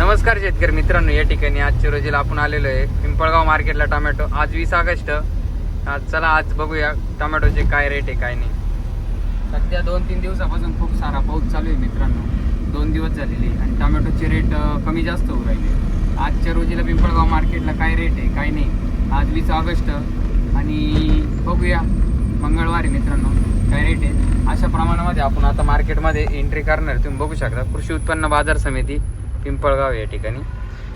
नमस्कार शेतकरी मित्रांनो या ठिकाणी आजच्या रोजीला आपण आलेलो आहे. पिंपळगाव मार्केटला टोमॅटो. आज वीस ऑगस्ट. आज चला आज बघूया टोमॅटोचे काय रेट आहे काय नाही. सध्या दोन तीन दिवसापासून खूप सारा पाऊस चालू आहे मित्रांनो. दोन दिवस झालेले आणि टोमॅटोचे रेट कमी जास्त होऊ राहिले. आजच्या रोजीला पिंपळगाव मार्केटला काय रेट आहे काय नाही. आज वीस ऑगस्ट. आणि बघूया मंगळवारी मित्रांनो काय रेट आहे. अशा प्रमाणामध्ये आपण आता मार्केटमध्ये एंट्री करणार तुम्ही बघू शकता कृषी उत्पन्न बाजार समिती. पिंपळगाव या ठिकाणी.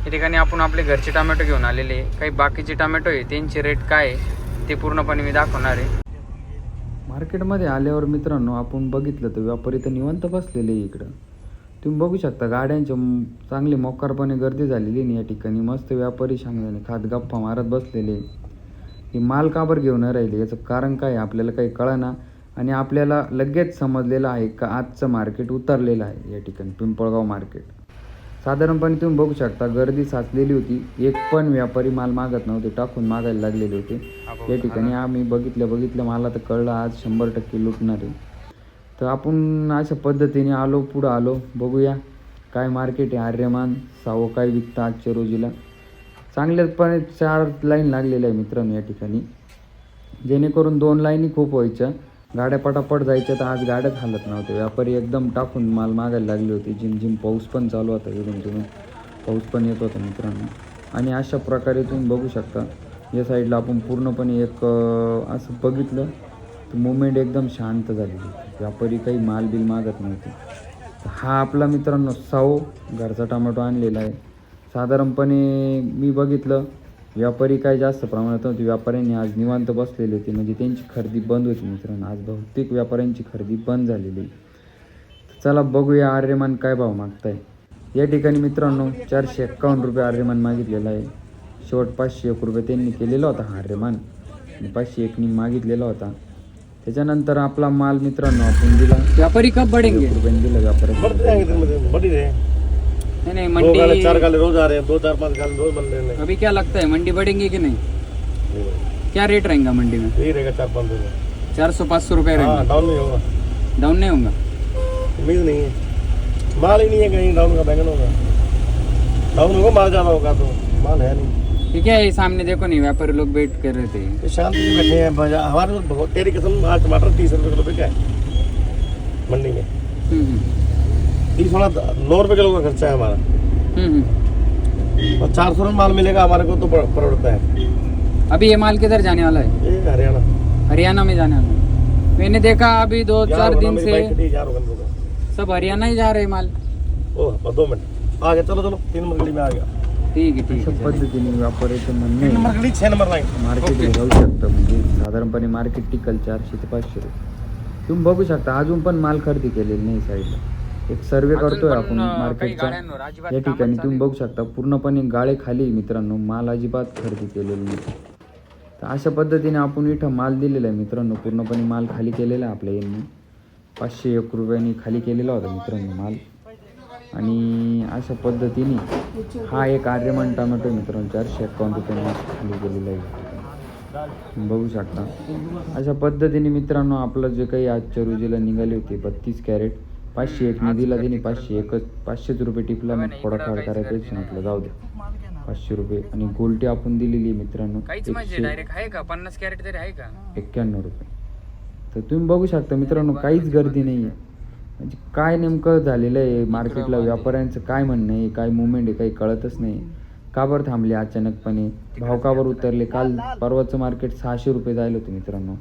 या ठिकाणी आपण आपले घरचे टोमॅटो घेऊन आलेले आहे. काही बाकीचे टोमॅटो आहे त्यांचे रेट काय आहे ते पूर्णपणे मी दाखवणार आहे. मार्केटमध्ये आल्यावर मित्रांनो आपण बघितलं तर व्यापारी तर निवंत बसलेले आहे इकडं. तुम्ही बघू शकता गाड्यांच्या चांगली मोकारपणे गर्दी झालेली आहे या ठिकाणी मस्त व्यापारी सांगल्याने खात गप्पा मारत बसलेले ही माल का बरं घेऊन राहिले? याचं कारण काय आपल्याला काही कळना. आणि आपल्याला लगेच समजलेलं आहे का आजचं मार्केट उतरलेलं आहे या ठिकाणी पिंपळगाव मार्केट. साधारणपणे तुम्ही बघू शकता गर्दी साचलेली होती. एक पण व्यापारी माल मागत नव्हते टाकून मागायला लागलेले होते. या ठिकाणी आम्ही बघितलं बघितलं मला तर कळलं आज शंभर टक्के लुटणार आहे. तर आपण अशा पद्धतीने आलो पुढं आलो बघूया काय मार्केट आहे. आर्यमान सावं काय विकतं आजच्या रोजीला. चांगल्यापणे चार लाईन लागलेल्या आहे मित्रांनो या ठिकाणी. जेणेकरून दोन लाईनी खूप व्हायच्या. गाड्या पटापट जायच्या तर आज गाड्याच हालत नव्हत्या व्यापारी एकदम टाकून माल मागायला लागली होती. जिम जिम पाऊस पण चालू होता इकडून तिकडून. पाऊस पण येत होता मित्रांनो. आणि अशा प्रकारे तुम्ही बघू शकता. या साईडला आपण पूर्णपणे एक असं बघितलं. तर मुवमेंट एकदम शांत झालेली होती. व्यापारी काही माल बिल मागत नव्हते. हा आपला मित्रांनो साऊ घरचा टोमॅटो आणलेला आहे. साधारणपणे मी बघितलं. व्यापारी काय जास्त प्रमाणात नव्हते व्यापाऱ्यांनी आज निवांत बसलेले होते. म्हणजे त्यांची खरेदी बंद होती मित्रांनो. आज बहुतेक व्यापाऱ्यांची खरेदी बंद झालेली चला बघूया आर्यमान काय भाव मागताय. या ठिकाणी मित्रांनो चारशे एक्कावन्न रुपये आर्यमान मागितलेला आहे. शेवट पाचशे एक रुपये त्यांनी केलेला होता हा आर्यमान. आणि पाचशे एकनी मागितलेला होता. त्याच्यानंतर आपला माल मित्रांनो आपण दिला. व्यापारी कब बढ़ेंगे बढ़ते जाएंगे नहीं नहीं दो गाले चार गाले रोज आ रहे हैं दो चार पाँच गाले रोज बन रहे हैं। अभी क्या लगता है मंडी बढ़ेंगी कि नहीं? नहीं क्या रेट रहेगा मंडी में? यही रहेगा चार पाँच दिन चार सौ पाँच सौ रुपये हाँ रहेंगे डाउन नहीं होगा। डाउन नहीं होगा? उम्मीद नहीं है। माल ही नहीं है कहीं डाउन का बैंगन होगा। डाउन होगा माल ज़्यादा होगा तो। माल है नहीं। ठीक है ये सामने देखो नहीं व्यापारी लोग वेट कर रहे थे। शांति से बैठे हैं हमारे तो बहुत तेरी कसम आज टमाटर तीस रुपए किलो बिका है मंडी में। तीस वाला नौ रुपए किलो का खर्चा है हमारा। हम्म, हम्म। और चार सौ में माल मिलेगा हमारे को तो पड़ता है। अभी ये माल किधर जाने वाला है? हरियाणा। हरियाणा में जाने वाला है। मैंने देखा अभी दो चार दिन से। सब हरियाणा ही जा रहे माल। ओ दो मिनट। आ गया चलो चलो तीन नंबर में आ गया। ठीक है ठीक है पद्धतीने म्हणणं आहे नंबर लाइन मार्केट. जाऊ शकतं म्हणजे साधारणपणे मार्केट टिकल चारशे ते पाचशे रुपये तुम्ही बघू शकता अजून पण माल खरेदी केलेली नाही साईडला एक सर्वे करतोय पण, आपण मार्केटचा या ठिकाणी तुम्ही. बघू शकता पूर्णपणे गाळे खाली मित्रांनो माल अजिबात खरेदी केलेली नाही. तर अशा पद्धतीने आपण इथं माल दिलेला आहे मित्रांनो पूर्णपणे माल खाली केलेला आहे आपल्या यांनी. पाचशे एक रुपयांनी खाली केलेला होता मित्रांनो माल. आणि अशा पद्धतीने हा एक आर्यमान टोमॅटो मित्रांनो चारशे एकावन्न रुपयांनी खाली केलेला आहे. बघू शकता. अशा पद्धतीने मित्रांनो आपलं जे काही आजच्या रोजीला निघाले होते बत्तीस कॅरेट पाचशे एक दिला त्यांनी पाचशे एकच पाचशेच रुपये टिपला मग थोडाफार करायपेक्षा म्हटलं जाऊ द्या पाचशे रुपये. आणि गोल्टी आपण दिलेली आहे मित्रांनो काहीच म्हणजे एकशे डायरेक्ट आहे का? पन्नास कॅरेट तरी आहे का? एक्क्याण्णव रुपये. तर तुम्ही बघू शकता मित्रांनो काहीच गर्दी नाही आहे म्हणजे काय नेमकं झालेलं आहे मार्केटला व्यापाऱ्यांचं काय म्हणणं आहे काय मुवमेंट आहे काही कळतच नाही. का बरं थांबले अचानकपणे? भाव का बरं उतरले? काल परवाचं मार्केट सहाशे रुपये जायला होतं मित्रांनो.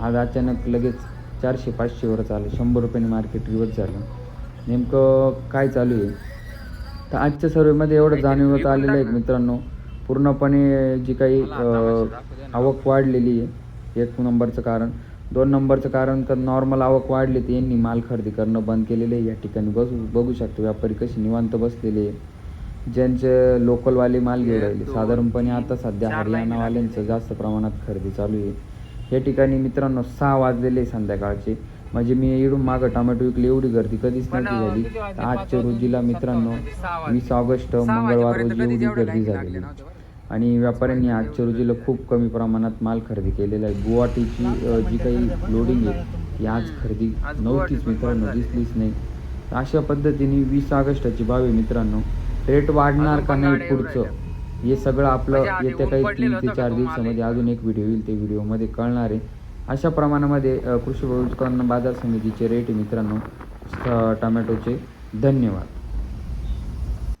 आज अचानक लगेच चारशे पाचशेवरच आलं शंभर रुपयाने मार्केट रिवर्स झालं. नेमकं काय चालू आहे? तर आजच्या सर्वेमध्ये एवढं जाणवत आलेलं आहे मित्रांनो. पूर्णपणे जी काही आवक वाढलेली आहे. एक नंबरचं कारण. दोन नंबरचं कारण तर नॉर्मल आवक वाढली तर यांनी माल खरेदी करणं बंद केलेलं आहे. या ठिकाणी बसू बघू शकतो व्यापारी कसे निवांत बसलेले आहे. ज्यांचे लोकलवाले माल घेऊन राहिले. साधारणपणे आता सध्या हरियाणावाल्यांचं जास्त प्रमाणात खरेदी चालू आहे. या ठिकाणी मित्रांनो सहा वाजलेले संध्याकाळचे. म्हणजे मी इडून मागं टोमॅटो विकली एवढी गर्दी कधीच नव्हती झाली. आजच्या रोजीला मित्रांनो वीस ऑगस्ट मंगळवार रोजी एवढी गर्दी झालेली. आणि व्यापाऱ्यांनी आजच्या रोजीला खूप कमी प्रमाणात माल खरेदी केलेला आहे. गुवाहाटीची जी काही लोडिंग आहे ती आज खरेदी नव्हतीच मित्रांनो दिसलीच नाही. अशा पद्धतीने वीस ऑगस्टाची आहे मित्रांनो. रेट वाढणार का नाही पुढचं. हे सगळं आपलं म्हणजे येत्या काही तीन ते चार दिवसामध्ये? अजून एक व्हिडिओ येईल ते व्हिडिओमध्ये कळणार आहे. अशा प्रमाणामध्ये कृषी उत्पन्न बाजार समितीचे रेट मित्रांनो टोमॅटोचे. धन्यवाद.